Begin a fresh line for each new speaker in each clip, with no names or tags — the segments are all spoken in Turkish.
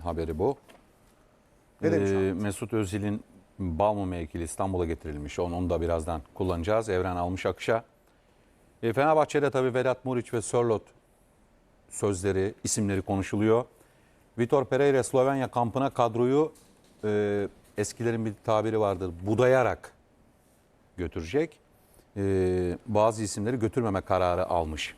haberi bu.
Ne demiş
Ee? Mesut Özil'in Balmum mevkili İstanbul'a getirilmiş. Onu, onu da birazdan kullanacağız. Evren almış akışa. E, Fenerbahçe'de tabii Vedat Muriç ve Sörlot sözleri, isimleri konuşuluyor. Vitor Pereira Slovenya kampına kadroyu e, eskilerin bir tabiri vardır. Budayarak götürecek. E, bazı isimleri götürmeme kararı almış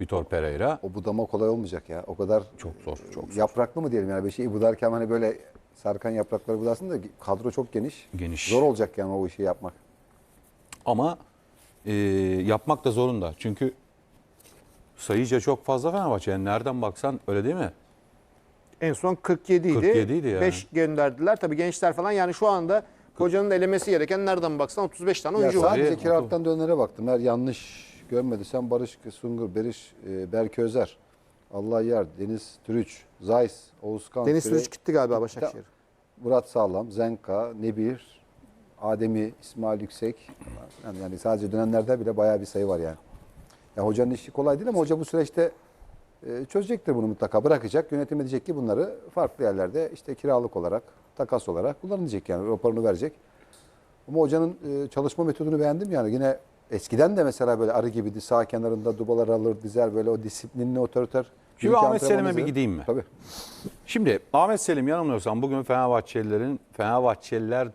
Vitor Pereira.
O budama kolay olmayacak ya. O kadar
Çok zor, çok zor.
yapraklı mı diyelim yani bir şeyi budarken hani böyle sarkan yaprakları budarsın da kadro çok geniş.
Geniş.
Zor olacak yani o işi yapmak.
Ama e, yapmak da zorunda. Çünkü sayıca çok fazla Fenerbahçe. Yani nereden baksan öyle değil mi?
En son 47 idi.
47 idi yani.
5 gönderdiler. Tabii gençler falan yani şu anda hocanın elemesi gereken nereden baksan 35 tane
Ya
oyuncu var.
sadece kiralıktan dönere baktım. Eğer yanlış görmediysem Barış Sungur, Beriş, e, Berke Özer, Allah Yar, Deniz Türüç, Zays, Oğuzkan,
Deniz Sürüç gitti galiba Başakşehir.
Murat Sağlam, Zenka, Nebir, Ademi, İsmail Yüksek. Yani, yani sadece dönenlerde bile bayağı bir sayı var yani. Ya hocanın işi kolay değil ama hoca bu süreçte e, çözecektir bunu mutlaka. Bırakacak, yönetim edecek ki bunları farklı yerlerde işte kiralık olarak, takas olarak kullanacak yani raporunu verecek. Ama hocanın e, çalışma metodunu beğendim yani. Yine eskiden de mesela böyle arı gibiydi. Sağ kenarında dubalar alır, dizer böyle o disiplinli, otoriter.
Şimdi Ahmet Selim'e bir gideyim mi?
Tabii.
Şimdi Ahmet Selim yanılmıyorsam bugün Fenerbahçelilerin Fenerbahçelilerin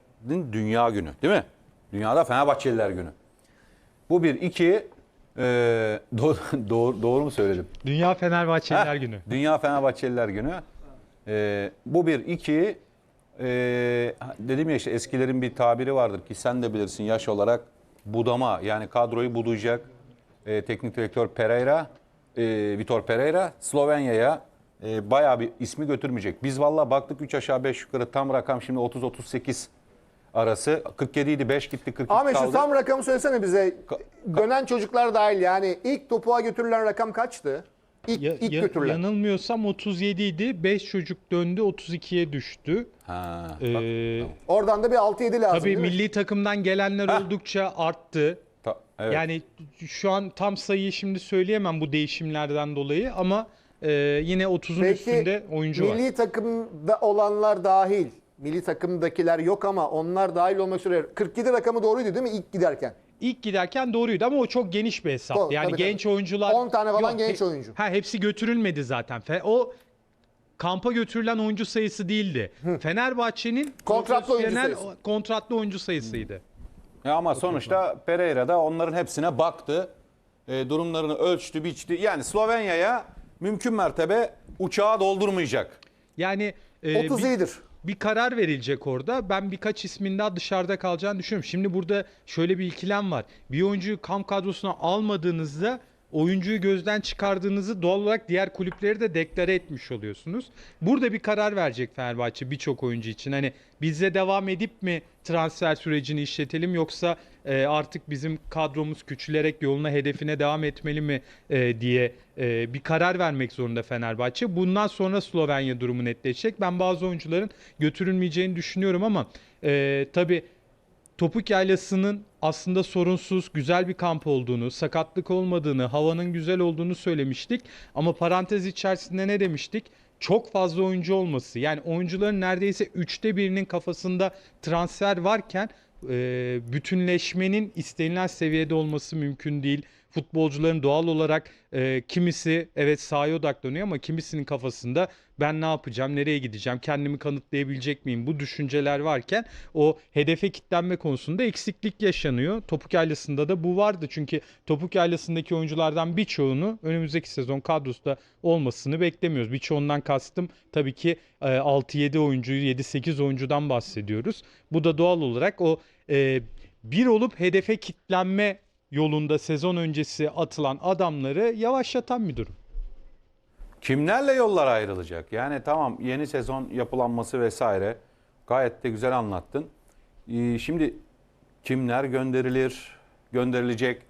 dünya günü değil mi? Dünyada Fenerbahçeliler günü. Bu bir. iki e, doğru, doğru, doğru mu söyledim?
Dünya Fenerbahçeliler
Heh,
Günü.
Dünya Fenerbahçeliler günü. E, bu bir. iki e, dedim ya işte eskilerin bir tabiri vardır ki sen de bilirsin yaş olarak budama yani kadroyu budayacak e, teknik direktör Pereira, e, Vitor Pereira Slovenya'ya e, bayağı bir ismi götürmeyecek. Biz valla baktık 3 aşağı 5 yukarı tam rakam şimdi 30-38 arası. 47 idi 5 gitti 42
Ahmet şu
kaldı.
tam rakamı söylesene bize. Dönen çocuklar dahil yani ilk topuğa götürülen rakam kaçtı? İlk,
Ya-
ilk
ya-
götürülen.
yanılmıyorsam 37 idi. 5 çocuk döndü 32'ye düştü.
Ha, bak,
Ee,
Oradan da bir 6-7 lazım
tabii
değil mi?
milli takımdan gelenler oldukça arttı.
ta- evet.
Yani şu an tam sayıyı şimdi söyleyemem bu değişimlerden dolayı ama e, yine 30'un
Peki
üstünde oyuncu var.
milli takımda olanlar dahil. Milli takımdakiler yok ama onlar dahil olmak üzere 47 rakamı doğruydu değil mi ilk giderken?
İlk giderken doğruydu ama o çok geniş bir hesap.
Doğru,
yani
tabii,
genç
tabii.
oyuncular
10 tane falan
Yok,
genç
he-
oyuncu.
Ha hepsi götürülmedi zaten. Fe- O kampa götürülen oyuncu sayısı değildi. Fenerbahçe'nin
Kontratlı oyuncu sayısı.
kontratlı oyuncu sayısıydı.
Ya ama sonuçta Pereira da onların hepsine baktı. E, durumlarını ölçtü, biçti. Yani Slovenya'ya mümkün mertebe uçağı doldurmayacak.
Yani e,
30
bir,
iyidir.
Bir karar verilecek orada. Ben birkaç ismin daha dışarıda kalacağını düşünüyorum. Şimdi burada şöyle bir ikilem var. Bir oyuncuyu kamp kadrosuna almadığınızda oyuncuyu gözden çıkardığınızı doğal olarak diğer kulüpleri de deklare etmiş oluyorsunuz. Burada bir karar verecek Fenerbahçe birçok oyuncu için. Hani bizle devam edip mi transfer sürecini işletelim yoksa e, artık bizim kadromuz küçülerek yoluna hedefine devam etmeli mi e, diye e, bir karar vermek zorunda Fenerbahçe. Bundan sonra Slovenya durumu netleşecek. Ben bazı oyuncuların götürülmeyeceğini düşünüyorum ama e, tabii Topuk Yaylası'nın aslında sorunsuz, güzel bir kamp olduğunu, sakatlık olmadığını, havanın güzel olduğunu söylemiştik. Ama parantez içerisinde ne demiştik? Çok fazla oyuncu olması. Yani oyuncuların neredeyse üçte birinin kafasında transfer varken bütünleşmenin istenilen seviyede olması mümkün değil. Futbolcuların doğal olarak e, kimisi evet sahaya odaklanıyor ama kimisinin kafasında ben ne yapacağım, nereye gideceğim, kendimi kanıtlayabilecek miyim bu düşünceler varken o hedefe kitlenme konusunda eksiklik yaşanıyor. Topuk Yaylası'nda da bu vardı çünkü Topuk Yaylası'ndaki oyunculardan birçoğunu önümüzdeki sezon kadrosta olmasını beklemiyoruz. Birçoğundan kastım tabii ki e, 6-7 oyuncuyu, 7-8 oyuncudan bahsediyoruz. Bu da doğal olarak o e, bir olup hedefe kitlenme yolunda sezon öncesi atılan adamları yavaşlatan bir durum.
Kimlerle yollar ayrılacak? Yani tamam yeni sezon yapılanması vesaire gayet de güzel anlattın. Ee, şimdi kimler gönderilir, gönderilecek?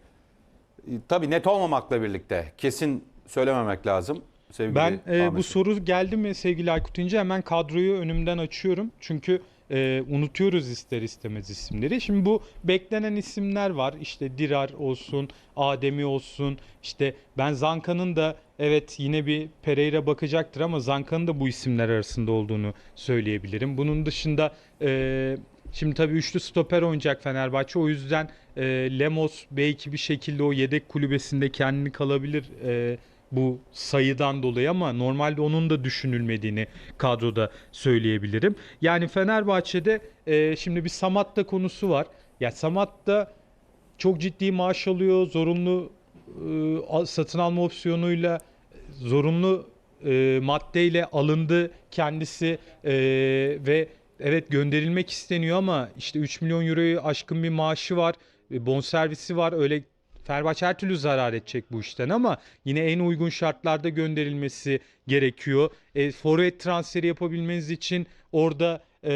Ee, tabii net olmamakla birlikte kesin söylememek lazım. Sevgili
Ben e, bu soru geldi mi sevgili Aykut İnce hemen kadroyu önümden açıyorum. Çünkü e, unutuyoruz ister istemez isimleri. Şimdi bu beklenen isimler var. İşte Dirar olsun, Ademi olsun. İşte ben Zanka'nın da evet yine bir Pereira bakacaktır ama Zanka'nın da bu isimler arasında olduğunu söyleyebilirim. Bunun dışında e, şimdi tabii üçlü stoper oynayacak Fenerbahçe. O yüzden e, Lemos belki bir şekilde o yedek kulübesinde kendini kalabilir e, bu sayıdan dolayı ama normalde onun da düşünülmediğini kadroda söyleyebilirim. Yani Fenerbahçe'de e, şimdi bir Samatta konusu var. Ya Samatta çok ciddi maaş alıyor. Zorunlu e, satın alma opsiyonuyla zorunlu e, maddeyle alındı kendisi e, ve evet gönderilmek isteniyor ama işte 3 milyon euroyu aşkın bir maaşı var. E, bonservisi var. Öyle Fenerbahçe her türlü zarar edecek bu işten ama yine en uygun şartlarda gönderilmesi gerekiyor. E, forvet transferi yapabilmeniz için orada e,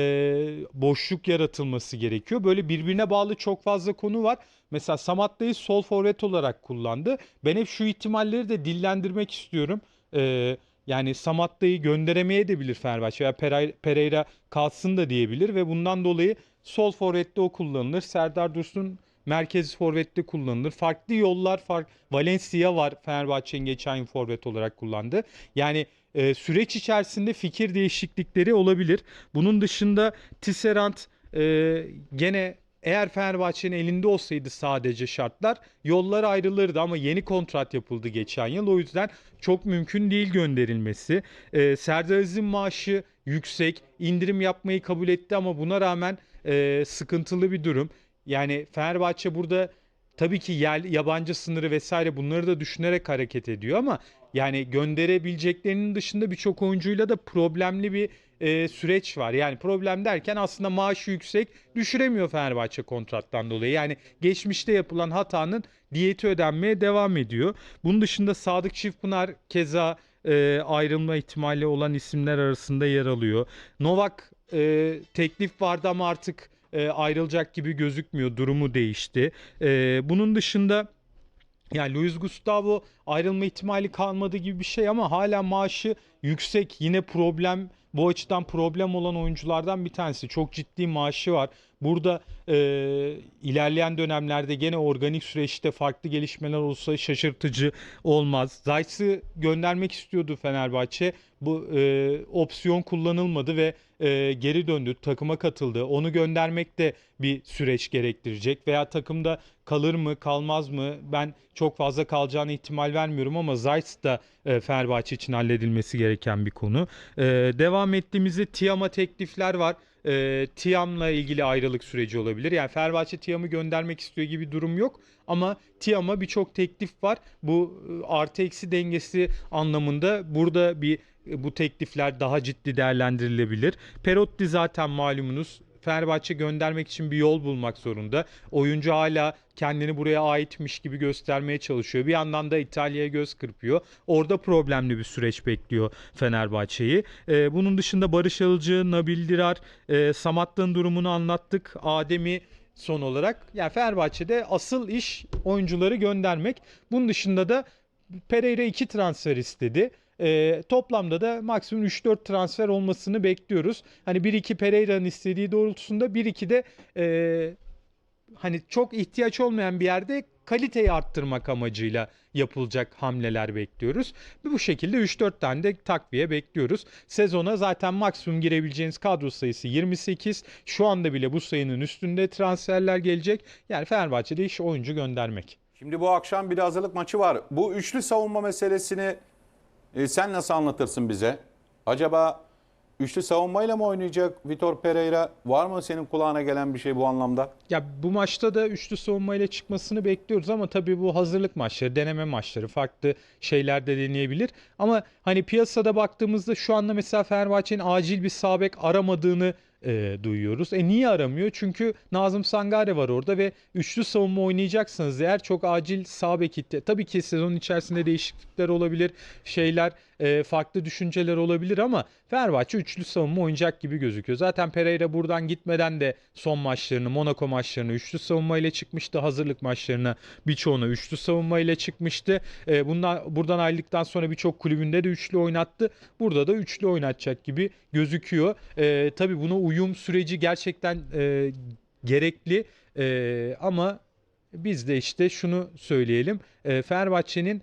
boşluk yaratılması gerekiyor. Böyle birbirine bağlı çok fazla konu var. Mesela Samatta'yı sol forvet olarak kullandı. Ben hep şu ihtimalleri de dillendirmek istiyorum. E, yani Samatta'yı gönderemeye de bilir Fenerbahçe veya Pereira, kalsın da diyebilir ve bundan dolayı sol forvette o kullanılır. Serdar Dursun merkez forvette kullanılır. Farklı yollar fark Valencia var Fenerbahçe'nin geçen yıl forvet olarak kullandı. Yani e, süreç içerisinde fikir değişiklikleri olabilir. Bunun dışında Tisserand e, gene eğer Fenerbahçe'nin elinde olsaydı sadece şartlar yollar ayrılırdı ama yeni kontrat yapıldı geçen yıl. O yüzden çok mümkün değil gönderilmesi. E, Serdar Aziz'in maaşı yüksek. indirim yapmayı kabul etti ama buna rağmen e, sıkıntılı bir durum. Yani Fenerbahçe burada tabii ki yerli, yabancı sınırı vesaire bunları da düşünerek hareket ediyor ama yani gönderebileceklerinin dışında birçok oyuncuyla da problemli bir e, süreç var. Yani problem derken aslında maaşı yüksek düşüremiyor Fenerbahçe kontrattan dolayı. Yani geçmişte yapılan hatanın diyeti ödenmeye devam ediyor. Bunun dışında Sadık Çiftpınar keza e, ayrılma ihtimali olan isimler arasında yer alıyor. Novak e, teklif vardı ama artık e, ayrılacak gibi gözükmüyor. Durumu değişti. E, bunun dışında yani Luis Gustavo ayrılma ihtimali kalmadı gibi bir şey ama hala maaşı yüksek. Yine problem bu açıdan problem olan oyunculardan bir tanesi. Çok ciddi maaşı var. Burada e, ilerleyen dönemlerde gene organik süreçte farklı gelişmeler olsa şaşırtıcı olmaz. Zayt'sı göndermek istiyordu Fenerbahçe. Bu e, opsiyon kullanılmadı ve e, geri döndü. Takıma katıldı. Onu göndermek de bir süreç gerektirecek. Veya takımda kalır mı kalmaz mı? Ben çok fazla kalacağını ihtimal vermiyorum ama Zayt da e, Fenerbahçe için halledilmesi gereken bir konu. E, devam ettiğimizde Tiam'a teklifler var. E, Tiam'la ilgili ayrılık süreci olabilir. Yani Fenerbahçe Tiam'ı göndermek istiyor gibi bir durum yok. Ama Tiam'a birçok teklif var. Bu e, artı eksi dengesi anlamında burada bir e, bu teklifler daha ciddi değerlendirilebilir. Perotti zaten malumunuz Fenerbahçe göndermek için bir yol bulmak zorunda. Oyuncu hala kendini buraya aitmiş gibi göstermeye çalışıyor. Bir yandan da İtalya'ya göz kırpıyor. Orada problemli bir süreç bekliyor Fenerbahçe'yi. Ee, bunun dışında Barış Alıcı, Nabil Dirar, e, Samatta'nın durumunu anlattık. Adem'i son olarak. Yani Fenerbahçe'de asıl iş oyuncuları göndermek. Bunun dışında da Pereira 2 transfer istedi. Ee, toplamda da maksimum 3-4 transfer olmasını bekliyoruz. Hani 1-2 Pereira'nın istediği doğrultusunda 1-2 de e, hani çok ihtiyaç olmayan bir yerde kaliteyi arttırmak amacıyla yapılacak hamleler bekliyoruz. Bu şekilde 3-4 tane de takviye bekliyoruz. Sezona zaten maksimum girebileceğiniz kadro sayısı 28. Şu anda bile bu sayının üstünde transferler gelecek. Yani Fenerbahçe'de iş oyuncu göndermek.
Şimdi bu akşam bir hazırlık maçı var. Bu üçlü savunma meselesini e, sen nasıl anlatırsın bize? Acaba üçlü savunmayla mı oynayacak Vitor Pereira? Var mı senin kulağına gelen bir şey bu anlamda?
Ya bu maçta da üçlü savunmayla çıkmasını bekliyoruz ama tabii bu hazırlık maçları, deneme maçları, farklı şeyler de deneyebilir. Ama hani piyasada baktığımızda şu anda mesela Fenerbahçe'nin acil bir sağ bek aramadığını e, duyuyoruz. E niye aramıyor? Çünkü Nazım Sangare var orada ve üçlü savunma oynayacaksanız eğer çok acil sağ bek ihtiya- Tabii ki sezonun içerisinde değişiklikler olabilir, şeyler e, farklı düşünceler olabilir ama Fenerbahçe üçlü savunma oynayacak gibi gözüküyor. Zaten Pereira buradan gitmeden de son maçlarını, Monaco maçlarını üçlü savunma ile çıkmıştı. Hazırlık maçlarına birçoğunu üçlü savunma ile çıkmıştı. E, bundan buradan ayrıldıktan sonra birçok kulübünde de üçlü oynattı. Burada da üçlü oynatacak gibi gözüküyor. E, tabii buna uyum süreci gerçekten e, gerekli E, ama biz de işte şunu söyleyelim. E, Fenerbahçe'nin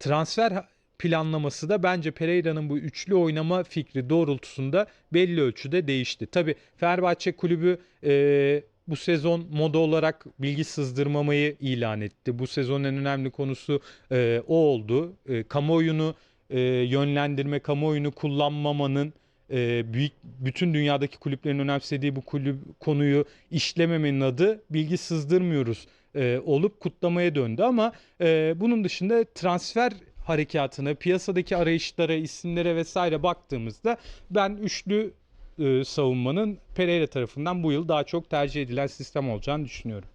transfer planlaması da bence Pereira'nın bu üçlü oynama fikri doğrultusunda belli ölçüde değişti. Tabi Fenerbahçe kulübü e, bu sezon moda olarak bilgi sızdırmamayı ilan etti. Bu sezonun en önemli konusu e, o oldu. E, kamuoyunu e, yönlendirme, kamuoyunu kullanmamanın e, büyük bütün dünyadaki kulüplerin önemsediği bu kulüp konuyu işlememenin adı bilgi sızdırmıyoruz e, olup kutlamaya döndü ama e, bunun dışında transfer harekatına, piyasadaki arayışlara, isimlere vesaire baktığımızda ben üçlü e, savunmanın Pereira tarafından bu yıl daha çok tercih edilen sistem olacağını düşünüyorum.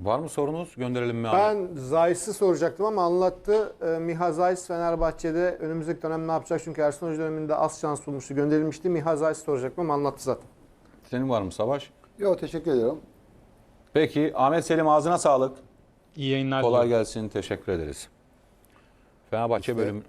Var mı sorunuz? Gönderelim mi?
Ben Zayis'i soracaktım ama anlattı. Ee, Miha Zayis Fenerbahçe'de önümüzdeki dönem ne yapacak? Çünkü Ersun Hoca döneminde az şans bulmuştu. Gönderilmişti. Miha Zayis soracaktım ama anlattı zaten.
Senin var mı Savaş?
Yok teşekkür ediyorum.
Peki Ahmet Selim ağzına sağlık.
İyi yayınlar
Kolay gelsin. Teşekkür ederiz. Fenerbahçe
İşte-
bölüm